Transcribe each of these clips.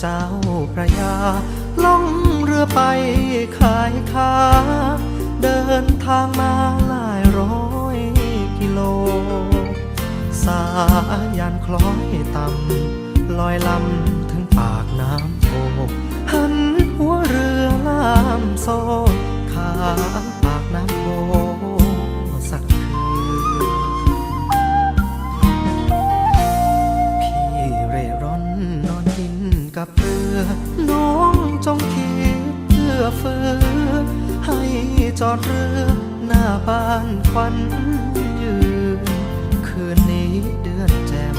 เจ้าพระยาล่องเรือไปขายค้า เดินทางมาหลายร้อยกิโล สายันคล้อยต่ำลอยลำถึงปากน้ำโพหันหัวเรือลามโซ จอดเรือหน้าบ้านควันยืน คืนนี้เดือนแจ่ม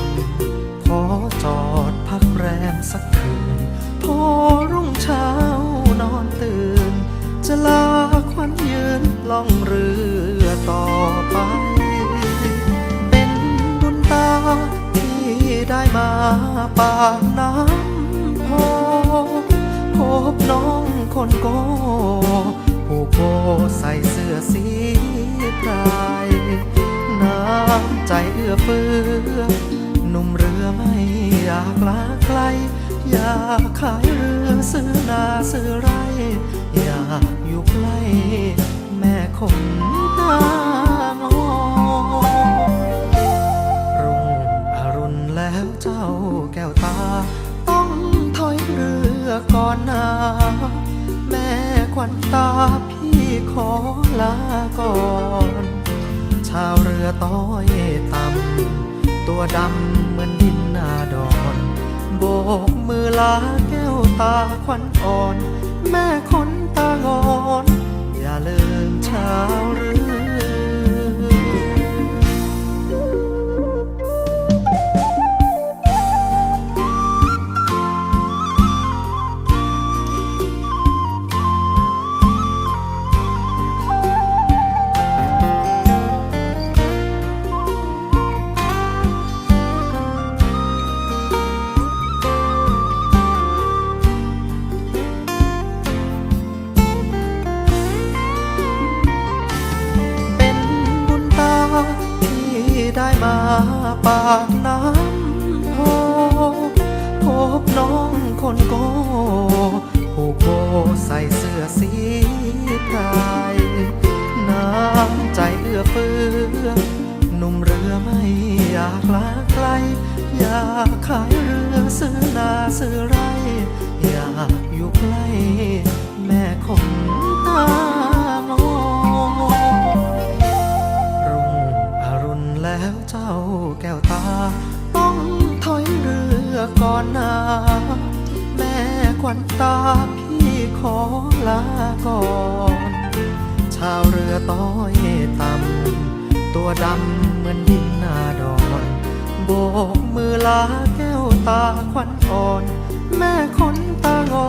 ขอจอดพักแรมสักคืน พอรุ่งเช้านอนตื่น จะลาควันยืนล่องเรือต่อไป เป็นบุญตาที่ได้มาปากน้ำพอพบน้องคนโก ใส่เสื้อสีพรายน้ำใจเอื้อเฟื้อหนุ่มเรือไม่อยากลาไกลอยากขายเรือซื้อนาซื้อไร อยากอยู่ใกล้แม่คนตางอรุ่งอรุณแล้วเจ้าแก้วตา ต้องถอยเรือก่อนนาแม่ควันตาพ ขอลาก่อน ชาวเรือต้อยต่ำตัวดำเหมือนดินนาดอนโบกมือลาแก้วตาควันอ่อน แม่คนตางอน อย่าลืมชา ได้มาปากน้ำโพพบน้องคนโกผู้โกใส่เสื้อสีพรายน้ำใจเอื้อเฟื้อหนุ่มเรือไม่อยากลาไกล อยากขายเรือซื้อนาซื้อ วันตาพี่ขอลาก่อน ชาวเรือต้อยต่ำตัวดำเหมือนดินนาดอนโบกมือลาแก้วตาควันอ่อน แม่คนตางอนอย่าลืมชาวเรือ